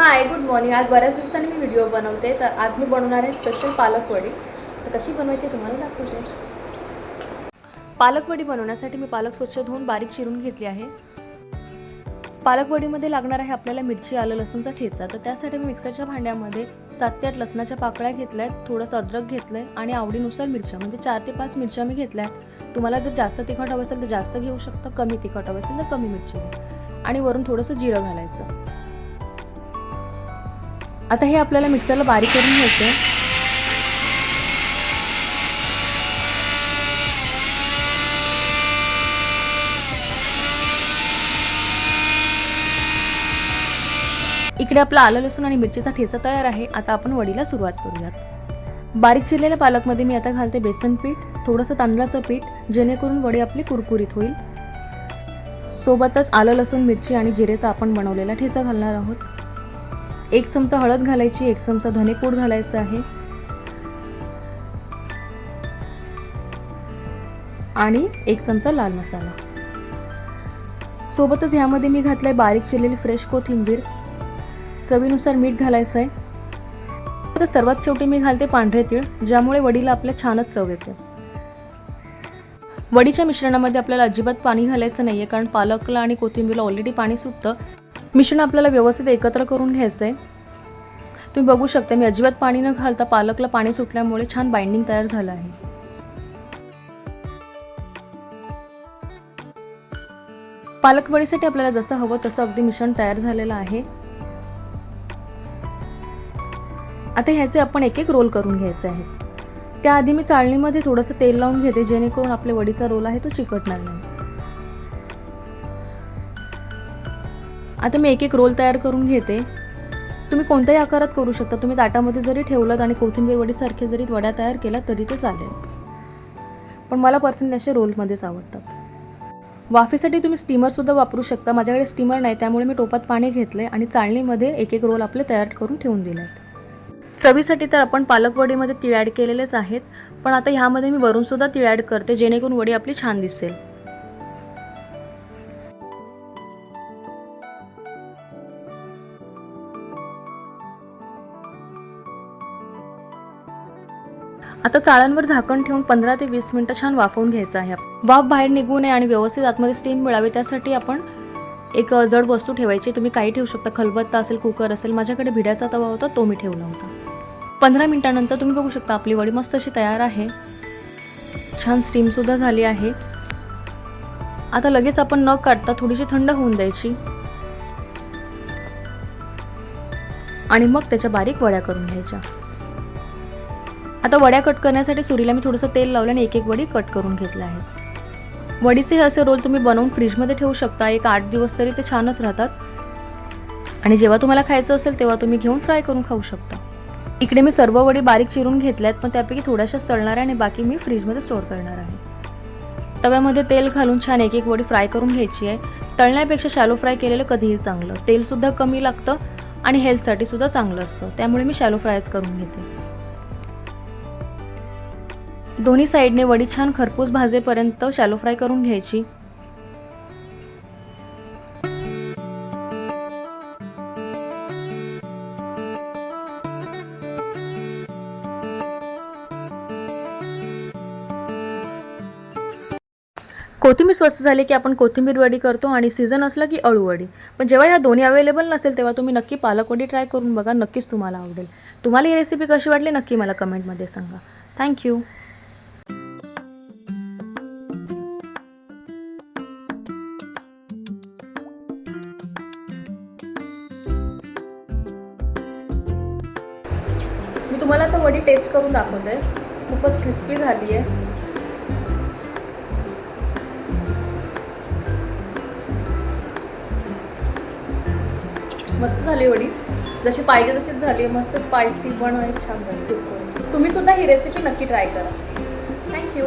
Hi good morning आज बऱ्याच दिवसांनी मी व्हिडिओ बनवते. तर आज मी बनवणार आहे स्पेशल पालक वडी. तर कशी बनवायची तुम्हाला दाखवते. पालक वडी बनवण्यासाठी मी पालक स्वच्छ धुवून बारीक चिरून घेतली आहे. पालक वडीमध्ये लागणार आहे आपल्याला मिरची आलं लसूणचा ठेचा. तर त्यासाठी मी मिक्सरच्या भांड्यामध्ये सात ते आठ लसणाच्या पाकळ्या घेतल्या आहेत थोडंसं अद्रक घेतलं आहे आणि आवडीनुसार मिरच्या. म्हणजे चार ते पाच मिरच्या मी घेतल्या आहेत तुम्हाला जर जास्त तिखट हवं असेल तर जास्त घेऊ शकता कमी तिखट हवं असेल तर कमी मिरची आणि वरून थोडंसं जिरं घालायचं. आता हे आपल्याला मिक्सरला बारीक करून घ्यायचं आहे. इकडे आपला आलं लसूण आणि मिरचीचा ठेचा तयार आहे. आता आपण वडीला सुरुवात करूयात. बारीक चिरलेल्या पालकमध्ये मी आता घालते बेसन पीठ थोडंसं तांदळाचं पीठ जेणेकरून वडी आपली कुरकुरीत होईल. सोबतच आलं लसूण मिरची आणि जिरेचा आपण बनवलेला ठेचा घालणार आहोत. एक चमचा हळद घालायची एक चमचा धनेपूड घालायचं आहे. आणि एक चमचा लाल मसाला. सोबतच ह्यामध्ये मी घातलंय बारीक चिरलेली फ्रेश कोथिंबीर. चवीनुसार मीठ घालायचं आहे तर सर्वात शेवटी मी घालते पांढरे तीळ ज्यामुळे वडीला आपल्या छानच चव येते. वडीच्या मिश्रणामध्ये आपल्याला अजिबात पाणी घालायचं नाही आहे कारण पालकला आणि कोथिंबीरला ऑलरेडी पाणी सुटतं. मिश्रण आपल्याला व्यवस्थित एकत्र करून घ्यायचं आहे तुम्ही बघू शकता मी अजिबात पाणी न घालता पालकला पाणी सुटल्यामुळे छान बाइंडिंग तयार झालं आहे. पालक वडीसाठी आपल्याला जसं हवं तसं अगदी मिश्रण तयार झालेलं आहे. आता ह्याचे आपण एक एक रोल करून घ्यायचे आहेत. त्याआधी मी चाळणीमध्ये थोडंसं तेल लावून घेते जेणेकरून आपल्या वडीचा रोल आहे तो चिकटणार नाही. आता मी एक एक रोल तयार करून घेते. तुम्ही कोणत्याही आकारात करू शकता. तुम्ही ताटामध्ये जरी ठेवलं आणि कोथिंबीर वडीसारखे जरी वड्या तयार केल्या तरी ते चालेल. पण मला पर्सनली असे रोलमध्येच आवडतात. वाफेसाठी तुम्ही स्टीमरसुद्धा वापरू शकता. माझ्याकडे स्टीमर नाही त्यामुळे मी टोपात पाणी घेतले आणि चाळणीमध्ये एक एक रोल आपले तयार करून ठेवून दिले आहेत चवीसाठी तर आपण पालक वडीमध्ये ॲड केलेलेच आहेत. पण आता ह्यामध्ये मी वरूनसुद्धा तिळ ॲड करते जेणेकरून वडी आपली छान दिसेल. आता चाळांवर झाकण ठेवून पंधरा ते वीस मिनटं छान वाफवून घ्यायचं आहे. वाफ बाहेर निघू नये आणि व्यवस्थित आतमध्ये स्टीम मिळावी त्यासाठी आपण एक जड वस्तू ठेवायची. तुम्ही काही ठेवू शकता. खलबत्ता असेल कुकर असेल माझ्याकडे भिड्याचा तवा होता तो मी ठेवला होता. पंधरा मिनिटानंतर तुम्ही बघू शकता आपली वडी मस्त अशी तयार आहे. छान स्टीमसुद्धा झाली आहे. आता लगेच आपण न काढता थोडीशी थंड होऊन द्यायची. आणि मग त्याच्या बारीक वड्या करून घ्यायच्या. आता वड्या कट करण्यासाठी सुरीला मी थोडंसं तेल लावलं आणि एक एक वडी कट करून घेतलं आहे वडीचे हे असे रोल तुम्ही बनवून फ्रीजमध्ये ठेवू शकता. एक आठ दिवस तरी ते छानच राहतात. आणि जेव्हा तुम्हाला खायचं असेल तेव्हा तुम्ही घेऊन फ्राय करून खाऊ शकता. इकडे मी सर्व वडी बारीक चिरून घेतल्यात पण त्यापैकी थोड्याशाच तळणार आहे आणि बाकी मी फ्रीजमध्ये स्टोअर करणार आहे. तव्यामध्ये तेल घालून छान एक एक वडी फ्राय करून घ्यायची आहे. तळण्यापेक्षा शॅलो फ्राय केलेलं कधीही चांगलं. तेलसुद्धा कमी लागतं आणि हेल्थसाठी सुद्धा चांगलं असतं. त्यामुळे मी शॅलो फ्रायच करून घेते. दोन्ही साईडने वडी छान खरपूस भाजेपर्यंत शॅलो फ्राय करून घ्यायची. कोथिंबीर स्वस्त झाली की आपण कोथिंबीर वडी करतो आणि सीझन असला की अळू वडी. पण जेव्हा ह्या दोन्ही अवेलेबल नसेल तेव्हा तुम्ही नक्की पालक वडी ट्राय करून बघा. नक्कीच तुम्हाला आवडेल. तुम्हाला ही रेसिपी कशी वाटली नक्की मला कमेंटमध्ये सांगा. थँक्यू मी तुम्हाला आता वडी टेस्ट करून दाखवते खूपच क्रिस्पी झाली आहे मस्त झाली वडी. जशी पाहिजे तशीच झाली. मस्त स्पायसी पण छान झाली. तुम्ही सुद्धा ही रेसिपी नक्की ट्राय करा. Thank you